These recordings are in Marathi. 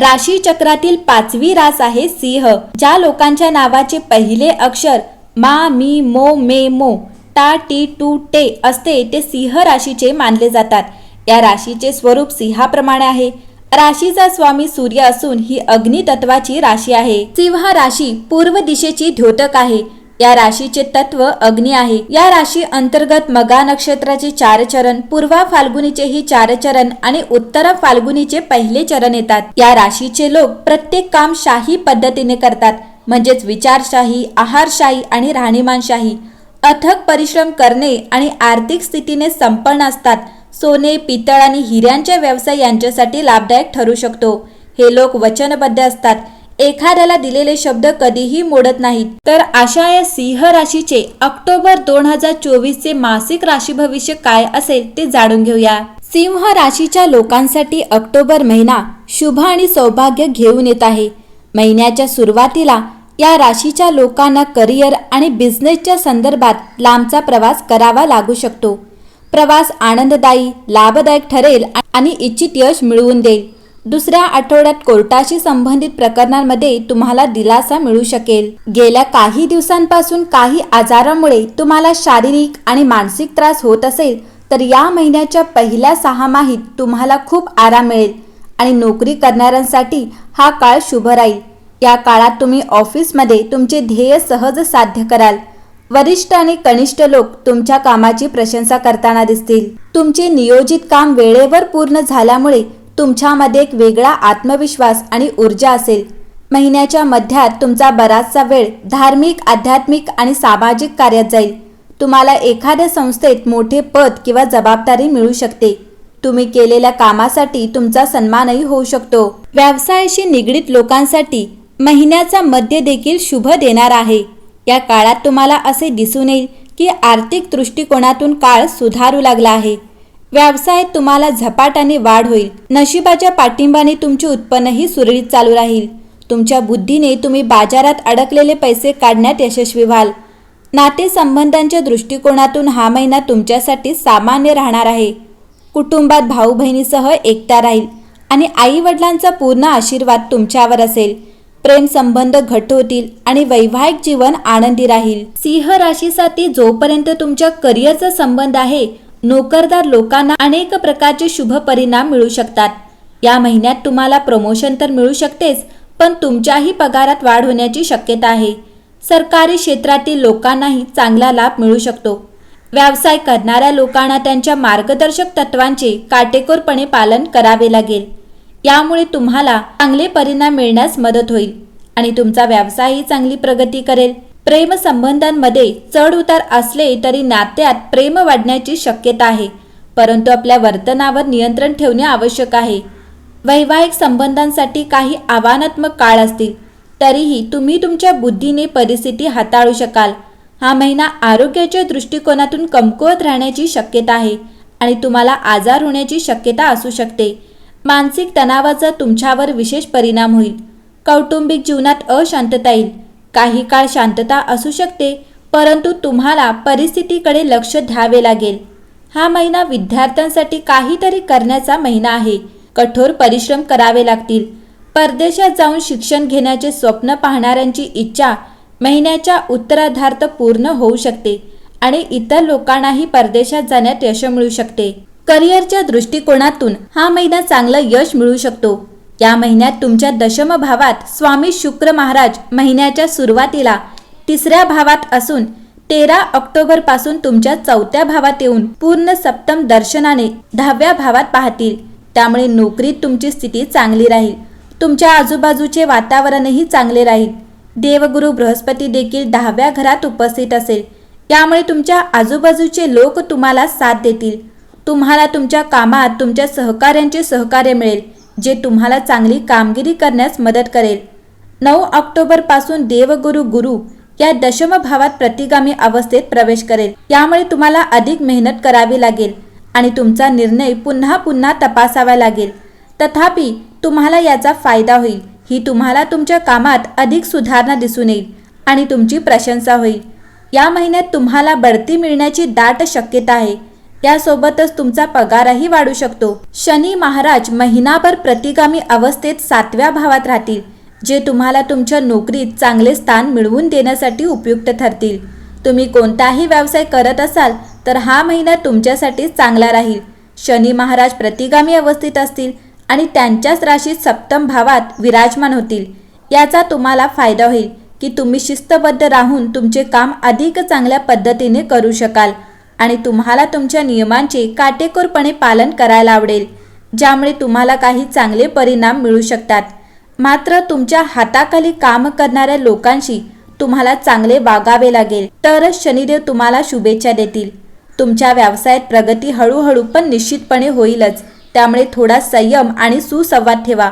राशी चक्रातील पाचवी रास आहे सिंह ज्या लोकांच्या नावाचे पहिले अक्षर मा मी मो मे मो टा टी टू टे असते ते सिंह राशीचे मानले जातात. या राशीचे स्वरूप सिंहाप्रमाणे आहे. राशीचा स्वामी सूर्य असून ही अग्नितत्वाची राशी आहे. सिंह राशी पूर्व दिशेची द्योतक आहे. या राशीचे तत्व अग्नी आहे. या राशी अंतर्गत मगा नक्षत्राचे चार चरण पूर्वा फाल्गुनीचे ही चार चरण आणि उत्तर फाल्गुनीचे पहिले चरण येतात. या राशीचे लोक प्रत्येक काम शाही पद्धतीने करतात म्हणजेच विचारशाही आहारशाही आणि राहणीमानशाही. अथक परिश्रम करणे आणि आर्थिक स्थितीने संपन्न असतात. सोने पितळ आणि हिऱ्यांच्या व्यवसाय यांच्यासाठी लाभदायक ठरू शकतो. हे लोक वचनबद्ध असतात. एखाद्याला दिलेले शब्द कधीही मोडत नाहीत. तर अशा या सिंह राशीचे ऑक्टोबर दोन हजार चोवीस चे मासिक राशी भविष्य काय असेल ते जाणून घेऊया. सिंह राशीच्या लोकांसाठी ऑक्टोबर महिना शुभ आणि सौभाग्य घेऊन येत आहे. महिन्याच्या सुरुवातीला या राशीच्या लोकांना करिअर आणि बिझनेसच्या संदर्भात लांबचा प्रवास करावा लागू शकतो. प्रवास आनंददायी लाभदायक ठरेल आणि इच्छित यश मिळवून देईल. दुसऱ्या आठवड्यात कोर्टाशी संबंधित प्रकरणांमध्ये तुम्हाला दिलासा मिळू शकेल. गेल्या काही दिवसांपासून काही आजारामुळे तुम्हाला शारीरिक आणि मानसिक त्रास होत असेल तर या महिन्याच्या पहिल्या सहामाहीत तुम्हाला खूप आराम मिळेल आणि नोकरी करणाऱ्यांसाठी हा काळ शुभ राहील. या काळात तुम्ही ऑफिसमध्ये तुमचे ध्येय सहज साध्य कराल. वरिष्ठ आणि कनिष्ठ लोक तुमच्या कामाची प्रशंसा करताना दिसतील. तुमचे नियोजित काम वेळेवर पूर्ण झाल्यामुळे तुमच्यामध्ये एक वेगळा आत्मविश्वास आणि ऊर्जा असेल. महिन्याच्या मध्यात तुमचा बराचसा वेळ धार्मिक आध्यात्मिक आणि सामाजिक कार्यात जाईल. तुम्हाला एखाद्या संस्थेत मोठे पद किंवा जबाबदारी मिळू शकते. तुम्ही केलेल्या कामासाठी तुमचा सन्मानही होऊ शकतो. व्यवसायाशी निगडीत लोकांसाठी महिन्याचा मध्य देखील शुभ देणार आहे. या काळात तुम्हाला असे दिसून येईल की आर्थिक दृष्टिकोनातून काळ सुधारू लागला आहे. व्यवसायात तुम्हाला झपाट्याने वाढ होईल. नशिबाच्या पाठिंबाने तुमचे उत्पन्नही सुरळीत चालू राहील. तुमच्या बुद्धीने तुम्ही बाजारात अडकलेले पैसे काढण्यात यशस्वी व्हाल. नातेसंबंधांच्या दृष्टिकोनातून हा महिना तुमच्यासाठी सामान्य राहणार आहे. कुटुंबात भाऊ बहिणीसह एकता राहील आणि आई वडिलांचा पूर्ण आशीर्वाद तुमच्यावर असेल. प्रेम संबंध घट होतील आणि वैवाहिक जीवन आनंदी राहील. सिंह राशीसाठी जोपर्यंत तुमच्या करिअरचा संबंध आहे नोकरदार लोकांना अनेक प्रकारचे शुभ परिणाम मिळू शकतात. या महिन्यात तुम्हाला प्रमोशन तर मिळू शकतेच पण तुमच्याही पगारात वाढ होण्याची शक्यता आहे. सरकारी क्षेत्रातील लोकांनाही चांगला लाभ मिळू शकतो. व्यवसाय करणाऱ्या लोकांना त्यांच्या मार्गदर्शक तत्वांचे काटेकोरपणे पालन करावे लागेल. यामुळे तुम्हाला चांगले परिणाम मिळण्यास मदत होईल आणि तुमचा व्यवसायही चांगली प्रगती करेल. प्रेमसंबंधांमध्ये चढ उतार असले तरी नात्यात प्रेम वाढण्याची शक्यता आहे. परंतु आपल्या वर्तनावर नियंत्रण ठेवणे आवश्यक आहे. वैवाहिक संबंधांसाठी काही आव्हानात्मक काळ असतील तरीही तुम्ही तुमच्या बुद्धीने परिस्थिती हाताळू शकाल. हा महिना आरोग्याच्या दृष्टिकोनातून कमकुवत राहण्याची शक्यता आहे आणि तुम्हाला आजार होण्याची शक्यता असू शकते. मानसिक तणावाचा तुमच्यावर विशेष परिणाम होईल. कौटुंबिक जीवनात अशांतता येईल. काही काळ शांतता असू शकते परंतु तुम्हाला परिस्थितीकडे लक्ष द्यावे लागेल. हा महिना विद्यार्थ्यांसाठी काहीतरी करण्याचा महिना आहे. कठोर परिश्रम करावे लागतील. परदेशात जाऊन शिक्षण घेण्याचे स्वप्न पाहणाऱ्यांची इच्छा महिन्याच्या उत्तराधार्थ पूर्ण होऊ शकते आणि इतर लोकांनाही परदेशात जाण्यात यश मिळू शकते. करिअरच्या दृष्टिकोनातून हा महिना चांगलं यश मिळू शकतो. या महिन्यात तुमच्या दशम भावात स्वामी शुक्र महाराज महिन्याच्या सुरुवातीला तिसऱ्या भावात असून तेरा ऑक्टोबरपासून तुमच्या चौथ्या भावात येऊन पूर्ण सप्तम दर्शनाने दहाव्या भावात पाहतील. त्यामुळे नोकरीत तुमची स्थिती चांगली राहील. तुमच्या आजूबाजूचे वातावरणही चांगले राहील. देवगुरु बृहस्पती देखील दहाव्या घरात उपस्थित असेल. त्यामुळे तुमच्या आजूबाजूचे लोक तुम्हाला साथ देतील. तुम्हाला तुमच्या कामात तुमच्या सहकाऱ्यांचे सहकार्य मिळेल. जे तुम्हाला चांगली कामगिरी करण्यास मदत करेल. नऊ ऑक्टोबरपासून देवगुरु गुरु या दशम भावात प्रतिगामी अवस्थेत प्रवेश करेल. यामुळे तुम्हाला अधिक मेहनत करावी लागेल आणि तुमचा निर्णय पुन्हा पुन्हा तपासावा लागेल. तथापि तुम्हाला याचा फायदा होईल. ही तुम्हाला तुमच्या कामात अधिक सुधारणा दिसून येईल आणि तुमची प्रशंसा होईल. या महिन्यात तुम्हाला बढती मिळण्याची दाट शक्यता आहे. यासोबतच तुमचा पगारही वाढू शकतो. शनी महाराज महिनाभर प्रतिगामी अवस्थेत सातव्या भावात राहतील जे तुम्हाला तुमच्या नोकरीत चांगले स्थान मिळवून देण्यासाठी उपयुक्त ठरतील. तुम्ही कोणताही व्यवसाय करत असाल तर हा महिना तुमच्यासाठी चांगला राहील. शनी महाराज प्रतिगामी अवस्थेत असतील आणि त्यांच्याच राशीत सप्तम भावात विराजमान होतील. याचा तुम्हाला फायदा होईल की तुम्ही शिस्तबद्ध राहून तुमचे काम अधिक चांगल्या पद्धतीने करू शकाल. आणि तुम्हाला तुमच्या नियमांचे काटेकोरपणे पालन करायला आवडेल ज्यामुळे तुम्हाला काही चांगले परिणाम मिळू शकतात. मात्र तुमच्या हाताखाली काम करणाऱ्या लोकांशी तुम्हाला चांगले वागावे लागेल. तरच शनिदेव तुम्हाला शुभेच्छा देतील. तुमच्या व्यवसायात प्रगती हळूहळू पण निश्चितपणे होईलच. त्यामुळे थोडा संयम आणि सुसंवाद ठेवा.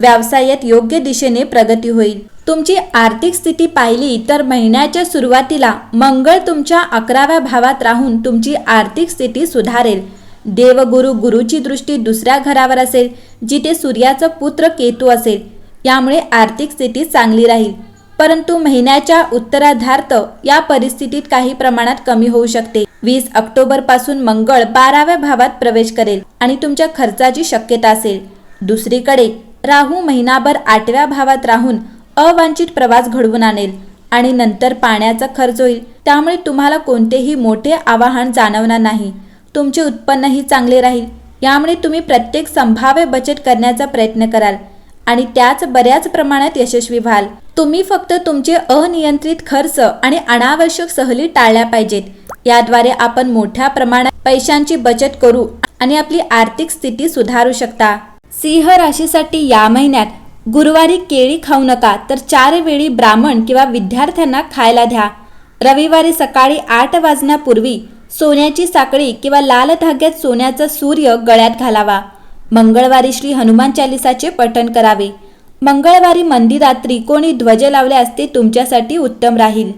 व्यवसायात योग्य दिशेने प्रगती होईल. तुमची आर्थिक स्थिती पाहिली तर महिन्याच्या सुरुवातीला मंगळ तुमच्या अकराव्या भावात राहून तुमची आर्थिक स्थिती सुधारेल. देवगुरु गुरुची दृष्टी दुसऱ्या घरावर असेल जिथे सूर्याचा पुत्र केतू असेल यामुळे आर्थिक स्थिती चांगली राहील. परंतु महिन्याच्या उत्तराधार्थ या परिस्थितीत काही प्रमाणात कमी होऊ शकते. वीस ऑक्टोबरपासून मंगळ बाराव्या भावात प्रवेश करेल आणि तुमच्या खर्चाची शक्यता असेल. दुसरीकडे राहू महिनाभर आठव्या भावात राहून अवांछित प्रवास घडवून आणेल आणि नंतर पाण्याचा खर्च होईल. त्यामुळे तुम्हाला कोणतेही मोठे आवाहन जाणवणार नाही. तुमचे उत्पन्नही चांगले राहील. यामुळे तुम्ही प्रत्येक संभाव्य बचत करण्याचा प्रयत्न कराल आणि त्याच बऱ्याच प्रमाणात यशस्वी व्हाल. तुम्ही फक्त तुमचे अनियंत्रित खर्च आणि अनावश्यक सहली टाळल्या पाहिजेत. याद्वारे आपण मोठ्या प्रमाणात पैशांची बचत करू आणि आपली आर्थिक स्थिती सुधारू शकता. सिंह राशीसाठी या महिन्यात गुरुवारी केळी खाऊ नका तर चार वेळी ब्राह्मण किंवा विद्यार्थ्यांना खायला द्या. रविवारी सकाळी आठ वाजण्यापूर्वी सोन्याची साखळी किंवा लाल धाग्यात सोन्याचा सूर्य गळ्यात घालावा. मंगळवारी श्री हनुमान चालिसाचे पठण करावे. मंगळवारी मंदिरात त्रिकोणी ध्वज लावल्यास ते तुमच्यासाठी उत्तम राहील.